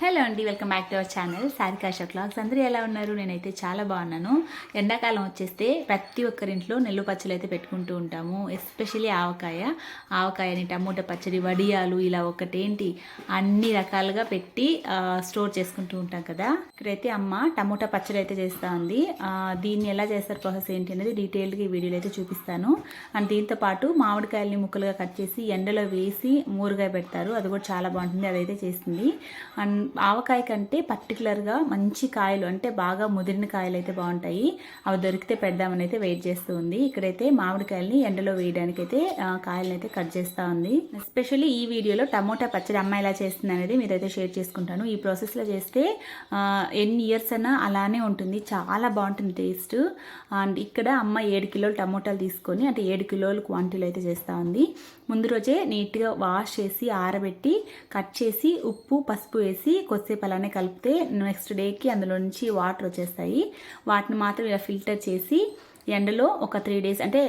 Hello అండి welcome back to our channel. Sarika show క్లాగ్స్ అందరూ ఎలా ఉన్నారు? నేనైతే చాలా బాగున్నాను. ఎండాకాలం వచ్చేస్తే ప్రతి ఒక్కరింట్లో నెల్లు పచ్చలు అయితే పెట్టుకుంటూ ఉంటాము. ఎస్పెషల్లీ ఆవకాయ. ఆవకాయని టమోటా పచ్చడి వడియాలు ఇలా ఒకటేంటి అన్ని రకాలుగా పెట్టి స్టోర్ చేసుకుంటూ ఉంటాం కదా. ఇక్కడైతే అమ్మ టమోటా పచ్చడి అయితే చేస్తూ ఉంది. దీన్ని ఎలా చేస్తారు ప్రాసెస్ ఏంటి అనేది డీటెయిల్గా ఈ వీడియోలో అయితే చూపిస్తాను. అండ్ దీంతో పాటు మామిడికాయల్ని ముక్కలుగా కట్ చేసి ఎండలో వేసి మూరుగా పెడతారు. అది కూడా చాలా బాగుంటుంది. అదైతే చేస్తుంది. అండ్ ఆవకాయ కంటే పర్టికులర్గా మంచి కాయలు అంటే బాగా ముదిరిన కాయలు అయితే బాగుంటాయి. అవి దొరికితే పెడదామని అయితే వెయిట్ చేస్తూ ఉంది. ఇక్కడైతే మామిడికాయల్ని ఎండలో వేయడానికి అయితే ఆ, అయితే కట్ చేస్తూ ఉంది. ఎస్పెషల్లీ ఈ వీడియోలో టమోటా పచ్చడి అమ్మాయి ఎలా చేస్తుంది అనేది మీరైతే షేర్ చేసుకుంటాను. ఈ ప్రాసెస్లో చేస్తే ఎన్ని ఇయర్స్ అయినా అలానే ఉంటుంది. చాలా బాగుంటుంది టేస్ట్ అండ్ ఇక్కడ అమ్మ ఏడు కిలోలు టమోటాలు తీసుకొని అంటే ఏడు కిలోలు క్వాంటిటీలో అయితే చేస్తూ ఉంది. ముందు రోజే నీట్గా వాష్ చేసి ఆరబెట్టి కట్ చేసి ఉప్పు పసుపు వేసి కొద్దిసేపు అలానే కలిపితే నెక్స్ట్ డేకి అందులో నుంచి వాటర్ వచ్చేస్తాయి. వాటిని మాత్రం ఇలా ఫిల్టర్ చేసి ఎండలో ఒక త్రీ డేస్ అంటే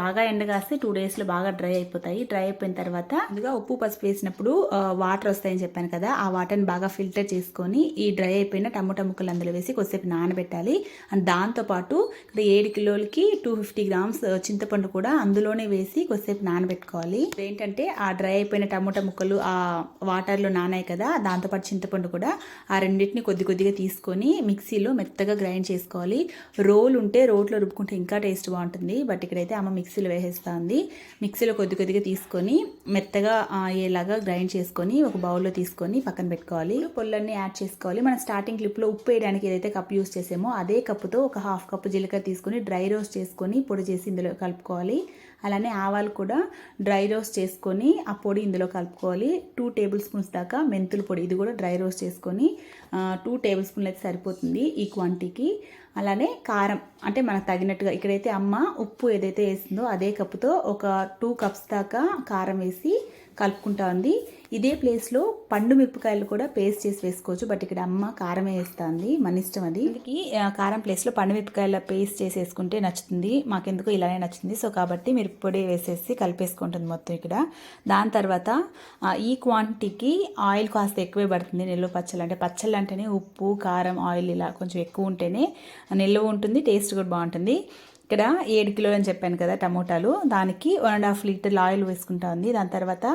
బాగా ఎండ కాస్తే టూ డేస్లో బాగా డ్రై అయిపోతాయి. డ్రై అయిపోయిన తర్వాత ముందుగా ఉప్పు పసుపు వేసినప్పుడు వాటర్ వస్తాయని చెప్పాను కదా ఆ వాటర్ని బాగా ఫిల్టర్ చేసుకొని ఈ డ్రై అయిపోయిన టమోటా ముక్కలు అందులో వేసి కొద్దిసేపు నానబెట్టాలి. అండ్ దాంతోపాటు ఇక్కడ ఏడు కిలోలకి టూ ఫిఫ్టీ గ్రామ్స్ చింతపండు కూడా అందులోనే వేసి కొద్దిసేపు నానబెట్టుకోవాలి. ఏంటంటే ఆ డ్రై అయిపోయిన టమోటా ముక్కలు ఆ వాటర్లో నానాయి కదా దాంతోపాటు చింతపండు కూడా ఆ రెండింటిని కొద్ది కొద్దిగా తీసుకొని మిక్సీలో మెత్తగా గ్రైండ్ చేసుకోవాలి. రోల్ ఉంటే రోట్లో రుబ్బుకుంటే ఇంకా టేస్ట్ బాగుంటుంది. బట్ ఇక్కడైతే అమ్మ మిక్సీలో వేసేస్తుంది. మిక్సీలో కొద్ది కొద్దిగా తీసుకొని మెత్తగా అయ్యేలాగా గ్రైండ్ చేసుకొని ఒక బౌల్లో తీసుకొని పక్కన పెట్టుకోవాలి. పొల్లన్నీ యాడ్ చేసుకోవాలి. మనం స్టార్టింగ్ క్లిప్లో ఉప్పు వేయడానికి ఏదైతే కప్ యూస్ చేసామో అదే కప్పుతో ఒక హాఫ్ కప్ జీలకర్ర తీసుకొని డ్రై రోస్ట్ చేసుకొని పొడి చేసి ఇందులో కలుపుకోవాలి. అలానే ఆవాలు కూడా డ్రై రోస్ట్ చేసుకొని ఆ పొడి ఇందులో కలుపుకోవాలి. టూ టేబుల్ స్పూన్స్ దాకా మెంతుల పొడి ఇది కూడా డ్రై రోస్ట్ చేసుకొని టూ టేబుల్ స్పూన్లు అయితే సరిపోతుంది ఈ క్వాంటిటీకి. అలానే కారం అంటే మనకు తగినట్టుగా ఇక్కడైతే అమ్మ ఉప్పు ఏదైతే వేసిందో అదే కప్పుతో ఒక టూ కప్స్ దాకా కారం వేసి కలుపుకుంటా ఉంది. ఇదే ప్లేస్లో పండు మిరపకాయలు కూడా పేస్ట్ చేసి వేసుకోవచ్చు. బట్ ఇక్కడ అమ్మ కారమే వేస్తుంది. మన ఇష్టం అది. దీనికి కారం ప్లేస్లో పండు మిరపకాయల పేస్ట్ చేసి వేసుకుంటే నచ్చుతుంది. మాకెందుకో ఇలానే నచ్చింది. సో కాబట్టి మిరపొడి వేసేసి కలిపేసుకుంటుంది మొత్తం ఇక్కడ. దాని తర్వాత ఈ క్వాంటిటీకి ఆయిల్ కాస్త ఎక్కువే పడుతుంది. నిల్వ పచ్చళ్ళు అంటే పచ్చళ్ళు అంటేనే ఉప్పు కారం ఆయిల్ ఇలా కొంచెం ఎక్కువ ఉంటేనే నిల్వ ఉంటుంది. టేస్ట్ కూడా బాగుంటుంది. ఇక్కడ ఏడు కిలోలు అని చెప్పాను కదా టమోటాలు. దానికి one and half litre oil వేసుకుంటా ఉంది. దాని తర్వాత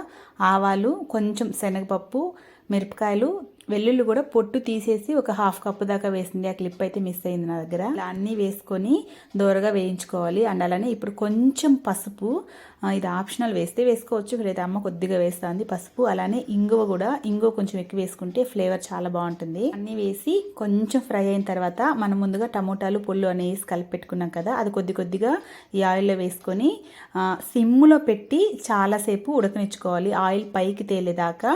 ఆవాలు కొంచెం శనగపప్పు మిరపకాయలు వెల్లుల్లి కూడా పొట్టు తీసేసి ఒక హాఫ్ కప్పు దాకా వేసింది. ఆ క్లిప్ అయితే మిస్ అయింది నా దగ్గర. ఇలా అన్నీ వేసుకొని దోరగా వేయించుకోవాలి. అండ్ అలానే ఇప్పుడు కొంచెం పసుపు ఇది ఆప్షనల్ వేస్తే వేసుకోవచ్చు. ఇప్పుడైతే అమ్మ కొద్దిగా వేస్తుంది పసుపు. అలానే ఇంగువ కూడా ఇంగువ కొంచెం ఎక్కువ వేసుకుంటే ఫ్లేవర్ చాలా బాగుంటుంది. అన్నీ వేసి కొంచెం ఫ్రై అయిన తర్వాత మనం ముందుగా టమోటాలు పొల్లు అనేసి కలిపి పెట్టుకున్నాం కదా అది కొద్ది కొద్దిగా ఈ ఆయిల్లో వేసుకొని సిమ్లో సిమ్ములో పెట్టి చాలాసేపు ఉడకనిచ్చుకోవాలి. ఆయిల్ పైకి తేలేదాకా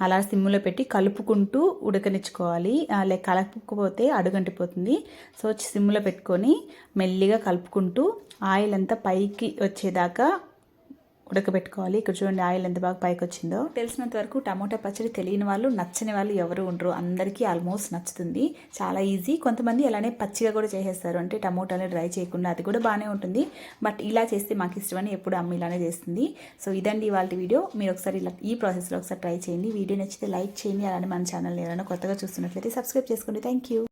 అలా సిమ్లో పెట్టి కలుపుకుంటూ ఉడకనిచ్చుకోవాలి. ఆ, లేక కలపకపోతే అడుగంటిపోతుంది. సో సిమ్లో పెట్టుకొని మెల్లిగా కలుపుకుంటూ ఆయిల్ అంతా పైకి వచ్చేదాకా ఉడకబెట్టుకోవాలి. ఇక్కడ చూడండి ఆయిల్ ఎంత బాగా పైకి వచ్చిందో తెలిసినంత వరకు టమోటా పచ్చడి తెలియని వాళ్ళు నచ్చని వాళ్ళు ఎవరు ఉండరు. అందరికీ ఆల్మోస్ట్ నచ్చుతుంది. చాలా ఈజీ. కొంతమంది అలానే పచ్చిగా కూడా చేసేస్తారు. అంటే టమోటాలు డ్రై చేయకుండా అది కూడా బాగానే ఉంటుంది. బట్ ఇలా చేస్తే మాకు ఇష్టమని ఎప్పుడు అమ్మ ఇలానే చేస్తుంది. సో ఇదండి వాళ్ళ వీడియో. మీరు ఒకసారి ఇలా ఈ ప్రాసెస్లో ఒకసారి ట్రై చేయండి. వీడియో నచ్చితే లైక్ చేయండి. అలానే మన ఛానల్ ఏదైనా కొత్తగా చూస్తున్నట్లయితే సబ్స్క్రైబ్ చేసుకోండి. Thank you.